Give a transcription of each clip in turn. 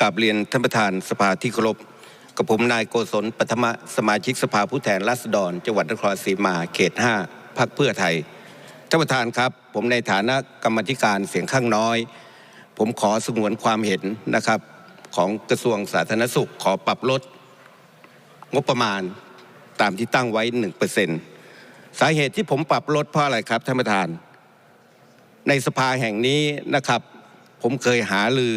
กราบเรียนท่านประธานสภาที่เคารพกับผมนายโกศลปัทมะสมาชิกสภาผู้แทนราษฎร จังหวัดนครศรีมาเขต 5พักเพื่อไทยท่านประธานครับ ผมในฐานะกรรมธิการเสียงข้างน้อย ผมขอสงวนความเห็นนะครับของกระทรวงสาธารณสุขขอปรับลด งบประมาณตามที่ตั้งไว้หนึ่งเปอร์เซ็นสาเหตุที่ผมปรับลดเพราะอะไรครับท่านประธาน ในสภาแห่งนี้นะครับ ผมเคยหาลือ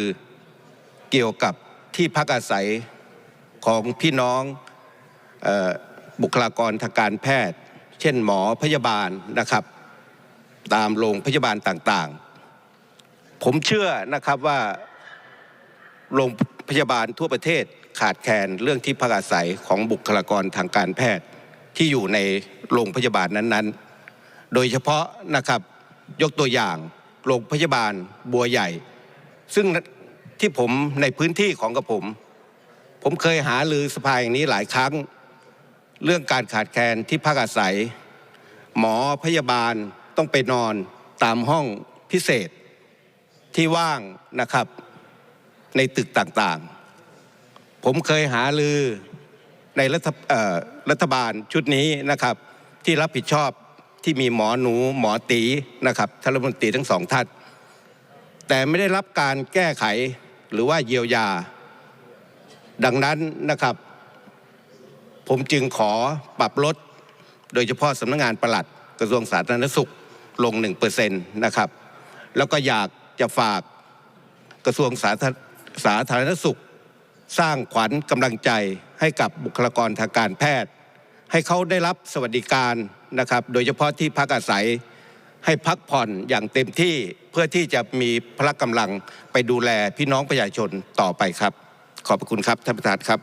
เกี่ยวกับที่พักอาศัยของพี่น้องออบุคลากรทางการแพทย์ เช่นหมอพยาบาลนะครับ ตามโรงพยาบาลต่างๆ ผมเชื่อนะครับว่าโรงพยาบาลทั่วประเทศขาดแคลนเรื่องที่พักอาศัยของบุคลากรทางการแพทย์ที่อยู่ในโรงพยาบาลนั้นๆ โดยเฉพาะนะครับยกตัวอย่างโรงพยาบาลบัวใหญ่ ซึ่ง ที่ผมในพื้นที่ของกับผม ผมเคยหาลือสภาอย่างนี้หลายครั้ง เรื่องการขาดแคลนที่พักอาศัย หมอพยาบาลต้องไปนอนตามห้องพิเศษที่ว่างนะครับในตึกต่างๆ ผมเคยหาลือในรัฐรัฐบาลชุดนี้นะครับ ที่รับผิดชอบที่มีหมอหนูหมอตีนะครับท่านรัฐมนตรีทั้งสองท่านแต่ไม่ได้รับการแก้ไข หรือว่าเยียวยา ดังนั้นนะครับ ผมจึงขอปรับลด โดยเฉพาะสำนักงงานปลัดกระทรวงสาธารณสุขลง1%นะครับ แล้วก็อยากจะฝากกระทรวงสาธารสาธารณสุข สร้างขวัญกำลังใจให้กับบุคลากรทางการแพทย์ ให้เขาได้รับสวัสดิการนะครับ โดยเฉพาะที่พักอาศัย ให้พักผ่อนอย่างเต็มที่เพื่อที่จะมีพละกำลังไปดูแลพี่น้องประชาชนต่อไปครับ ขอบพระคุณครับท่านประธานครับ